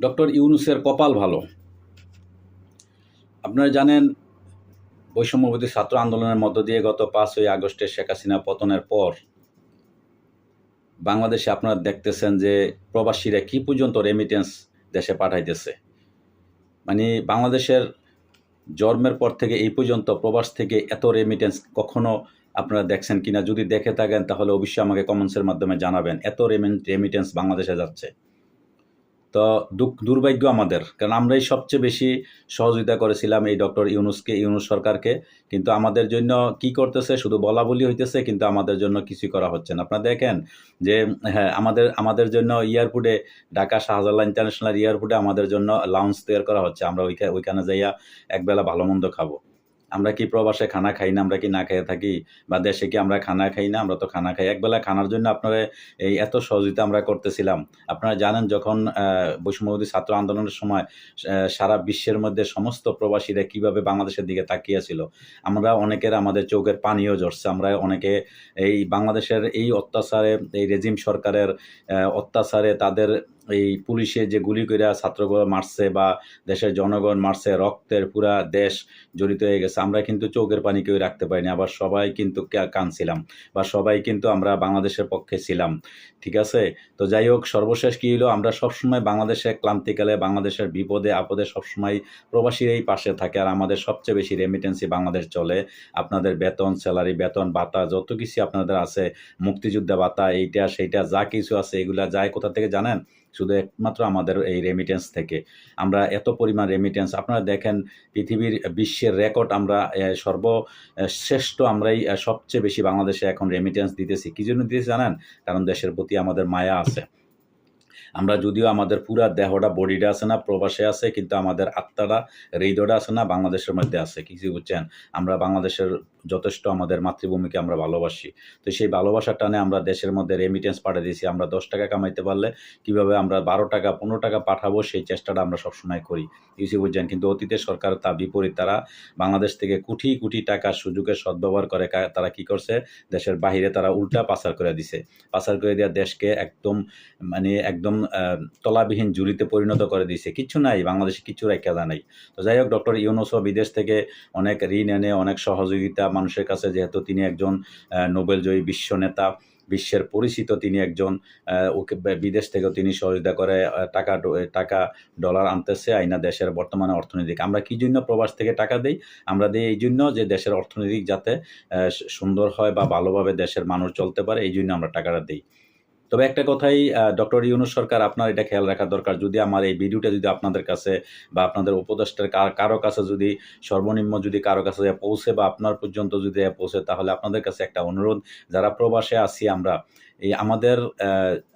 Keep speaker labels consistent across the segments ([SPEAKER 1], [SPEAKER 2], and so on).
[SPEAKER 1] Doctor ইউনুসের কপাল ভালো। আপনারা জানেন বৈষম্যবতী ছাত্র আন্দোলনের মধ্য দিয়ে গত পাঁচই আগস্টে শেখ হাসিনা পতনের পর বাংলাদেশে আপনারা দেখতেছেন যে প্রবাসীরা কি পর্যন্ত রেমিটেন্স দেশে পাঠাইতেছে। মানে বাংলাদেশের জন্মের পর থেকে এই পর্যন্ত প্রবাস থেকে এত রেমিটেন্স কখনো আপনারা দেখছেন কিনা? যদি দেখে থাকেন, তাহলে অবশ্যই আমাকে কমেন্টসের মাধ্যমে জানাবেন। এত রেমিটেন্স বাংলাদেশে যাচ্ছে। তো দুঃখ, দুর্ভাগ্য আমাদের। কারণ আমরাই সবচেয়ে বেশি সহযোগিতা করেছিলাম এই ডক্টর ইউনুসকে, ইউনুস সরকারকে। কিন্তু আমাদের জন্য কি করতেছে? শুধু বলা বলি হইতেছে, কিন্তু আমাদের জন্য কিছুই করা হচ্ছে না। আপনারা দেখেন যে হ্যাঁ আমাদের আমাদের জন্য এয়ারপোর্টে, ঢাকা শাহজালাল ইন্টারন্যাশনাল এয়ারপোর্টে আমাদের জন্য লাউঞ্জ তৈরি করা হচ্ছে। আমরা ওইখানে ওইখানে যাইয়া একবেলা ভালো মন্দ খাব। আমরা কি প্রবাসে খানা খাই না, আমরা কি না খেয়ে থাকি? বা দেশে কি আমরা খানা খাই না, আমরা তো খানা খাই। একবেলা খানার জন্য আপনারা এই এত সহযোগিতা আমরা করতেছিলাম। আপনারা জানেন যখন বৈষম্যবাদী ছাত্র আন্দোলনের সময় সারা বিশ্বের মধ্যে সমস্ত প্রবাসীরা কীভাবে বাংলাদেশের দিকে তাকিয়েছিল, আমরা অনেকের আমাদের চোখের পানিও ঝরছে। আমরা অনেকে এই বাংলাদেশের এই অত্যাচারে, এই রেজিম সরকারের অত্যাচারে তাদের এই পুলিশে যে গুলি করে ছাত্রগুলো মারছে বা দেশের জনগণ মারছে, রক্তের পুরা দেশ জড়িত হয়ে গেছে, আমরা কিন্তু চোখের পানি কেউ রাখতে পারিনি, আবার সবাই কিন্তু কা- কাঁদছিলাম বা সবাই কিন্তু আমরা বাংলাদেশের পক্ষে ছিলাম, ঠিক আছে? তো যাই হোক, সর্বশেষ কী হলো আমরা সবসময় বাংলাদেশে ক্লান্তিকালে, বাংলাদেশের বিপদে, আপদে সবসময় প্রবাসীরাই পাশে থাকে আর আমাদের সবচেয়ে বেশি রেমিটেন্সি বাংলাদেশ চলে। আপনাদের বেতন স্যালারি বেতন, ভাতা, যত কিছু আপনাদের আছে, মুক্তিযোদ্ধা ভাতা, এইটা, সেইটা, যা কিছু আছে, এগুলা যায় কোথা থেকে জানেন? শুধু একমাত্র আমাদের এই রেমিটেন্স থেকে। আমরা এত পরিমাণ রেমিটেন্স আপনারা দেখেন পৃথিবীর বিশ্বের রেকর্ড আমরা সর্বশ্রেষ্ঠ সর্ব শ্রেষ্ঠ আমরাই সবচেয়ে বেশি বাংলাদেশে এখন রেমিটেন্স দিতেছি। কী জন্য দিতেছি জানেন? কারণ দেশের প্রতি আমাদের মায়া আছে। আমরা যদিও আমাদের পুরা দেহটা, বডিটা আছে না, প্রবাসে আছে, কিন্তু আমাদের আত্মাটা, হৃদয়টা আছে না, বাংলাদেশের মধ্যে আছে কিছু বুঝছেন? আমরা বাংলাদেশের যথেষ্ট আমাদের মাতৃভূমিকে আমরা ভালোবাসি। তো সেই ভালোবাসার টানে আমরা দেশের মধ্যে রেমিটেন্স পাঠিয়ে দিয়েছি, আমরা দশ টাকা কামাইতে পারলে কীভাবে আমরা বারো টাকা, পনেরো টাকা পাঠাবো, সেই চেষ্টাটা আমরা সবসময় করি। কিছু বুঝছেন? কিন্তু অতীতে সরকার তার বিপরীত, তারা বাংলাদেশ থেকে কোটি কোটি টাকার সুযোগের সদ্ব্যবহার করে তারা কি করছে? দেশের বাইরে তারা উল্টা পাচার করে দিছে। পাচার করে দেওয়া দেশকে একদম মানে একদম তলাবিহীন জুড়িতে পরিণত করে দিয়েছে। কিচ্ছু নাই, বাংলাদেশে কিচ্ছু রেখা নাই। তো যাই হোক, ডক্টর ইউনুসও বিদেশ থেকে অনেক ঋণ এনে, অনেক সহযোগিতা মানুষের কাছে, যেহেতু তিনি একজন নোবেলজয়ী বিশ্ব নেতা বিশ্বের পরিচিত তিনি একজন ওকে বিদেশ থেকেও তিনি সহযোগিতা করে টাকা টাকা, ডলার আনতেছে, আইনা দেশের বর্তমানে অর্থনৈতিক। আমরা কি জন্য প্রবাস থেকে টাকা দেই? আমরা দিই এই জন্য যে দেশের অর্থনৈতিক যাতে সুন্দর হয় বা ভালোভাবে দেশের মানুষ চলতে পারে, এই জন্য আমরা টাকাটা দিই। তবে একটা কথাই ডক্টর ইউনুস সরকার, আপনার এটা খেয়াল রাখা দরকার। যদি আমার এই ভিডিওটা যদি আপনাদের কাছে বা আপনাদের উপদেষ্টার কারও কাছে যদি, সর্বনিম্ন যদি কারও কাছে পৌঁছে বা আপনার পর্যন্ত যদি পৌঁছে, তাহলে আপনাদের কাছে একটা অনুরোধ। যারা প্রবাসে আছি আমরা এই আমাদের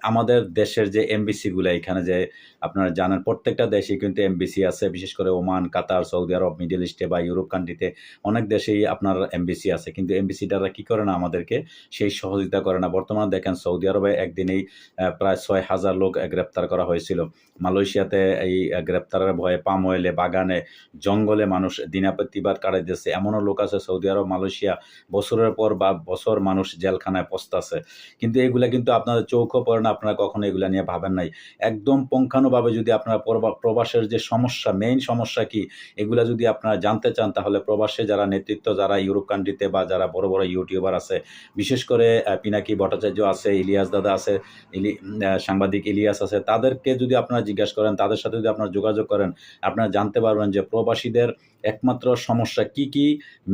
[SPEAKER 1] আমাদের দেশের যে এমবিসিগুলো এখানে যে আপনারা জানেন, প্রত্যেকটা দেশে কিন্তু এমবিসি আছে। বিশেষ করে Oman, Qatar, Saudi Arabia, middle ইস্টে বা ইউরোপ কান্ট্রিতে অনেক দেশেই আপনার এমবিসি আছে। কিন্তু এমবিসিটারা কী করে না আমাদেরকে সেই সহযোগিতা করে না? বর্তমানে দেখেন, সৌদি আরবে একদিনেই প্রায় ছয় হাজার লোক গ্রেপ্তার করা হয়েছিল। মালয়েশিয়াতে এই গ্রেপ্তারের ভয়ে পাম অয়েলে বাগানে, জঙ্গলে মানুষ দিনাপত্তিবাদ কাটাইতেছে এমনও লোক আছে সৌদি আরব, মালয়েশিয়া, বছরের পর বা বছর মানুষ জেলখানায় পস্তাছে কিন্তু এগুলা কিন্তু আপনাদের চৌখো পড়ে না, আপনারা কখনো এগুলা নিয়ে ভাবেন নাই। একদম পঙ্খানুভাবে যদি আপনারা প্রবাসের যে সমস্যা মেইন সমস্যা কি, এগুলা যদি আপনারা জানতে চান, তাহলে প্রবাসে যারা নেতৃত্ব, যারা ইউরোপ কান্ট্রিতে বা যারা বড় বড় ইউটিউবার আছে, বিশেষ করে পিনাকি ভট্টাচার্য আছে, ইলিয়াস দাদা আছে, ইলি সাংবাদিক ইলিয়াস আছে, তাদেরকে যদি আপনারা জিজ্ঞাসা করেন, তাদের সাথে যদি আপনারা যোগাযোগ করেন, আপনারা জানতে পারবেন যে প্রবাসীদের একমাত্র সমস্যা কি কি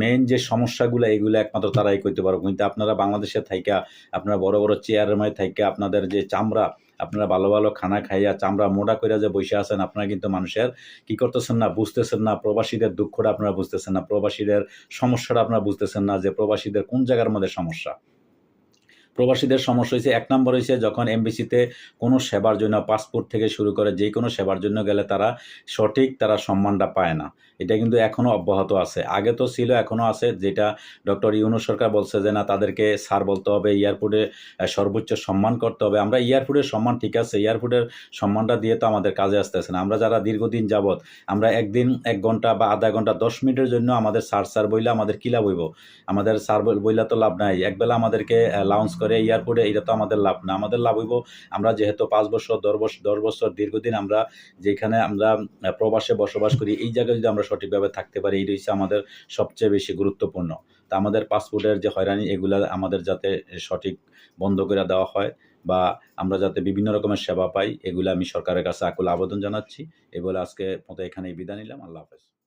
[SPEAKER 1] মেইন যে সমস্যাগুলো, এগুলো একমাত্র তারাই করতে পারব। কিন্তু আপনারা বাংলাদেশে থাইকা, আপনারা বড় বড় চেয়ারের মধ্যে থাইকা আপনাদের যে চামড়া, আপনারা ভালো ভালো খানা খাইয়া চামড়া মোড়া করে যে বসে আছেন, আপনারা কিন্তু মানুষের কি করতেছেন না, বুঝতেছেন না, প্রবাসীদের দুঃখটা আপনারা বুঝতেছেন না, প্রবাসীদের সমস্যাটা আপনারা বুঝতেছেন না যে প্রবাসীদের কোন জায়গার মধ্যে সমস্যা। প্রবাসীদের সমস্যা হয়েছে। এক নম্বর হয়েছে যখন এমবিসিতে কোনো সেবার জন্য পাসপোর্ট থেকে শুরু করে যে কোনো সেবার জন্য গেলে তারা সঠিক তারা সম্মানটা পায় না। এটা কিন্তু এখনও অব্যাহত আছে। আগে তো ছিল এখনও আছে। যেটা ডক্টর ইউনু সরকার বলছে যে, না, তাদেরকে স্যার বলতে হবে, এয়ারপোর্টে সর্বোচ্চ সম্মান করতে হবে। আমরা এয়ারপোর্টের সম্মান ঠিক আছে, এয়ারপোর্টের সম্মানটা দিয়ে তো আমাদের কাজে আসতেছে না। আমরা যারা দীর্ঘদিন যাবৎ, আমরা একদিন, এক ঘণ্টা বা আধা ঘণ্টা, দশ মিনিটের জন্য আমাদের স্যার স্যার বইলে আমাদের কিলা বইব আমাদের স্যার বইলা তো লাভ নাই। একবেলা আমাদেরকে লাউন্স করে এয়ারপোর্টে এটা তো আমাদের লাভ না। আমাদের লাভ হইব, আমরা যেহেতু পাঁচ বছর, দশ বছর দশ বছর দীর্ঘদিন আমরা যেখানে আমরা প্রবাসে বসবাস করি, এই জায়গায় যদি আমরা সঠিকভাবে থাকতে পারি এই হচ্ছে আমাদের সবচেয়ে বেশি গুরুত্বপূর্ণ। তা আমাদের পাসপোর্টের যে হয়রানি, এগুলা আমাদের যাতে সঠিক বন্ধ করে দেওয়া হয় বা আমরা যাতে বিভিন্ন রকমের সেবা পাই, এগুলো আমি সরকারের কাছে আকুল আবেদন জানাচ্ছি। এই বলে আজকে মতো এখানেই বিদায় নিলাম। আল্লাহ হাফেজ।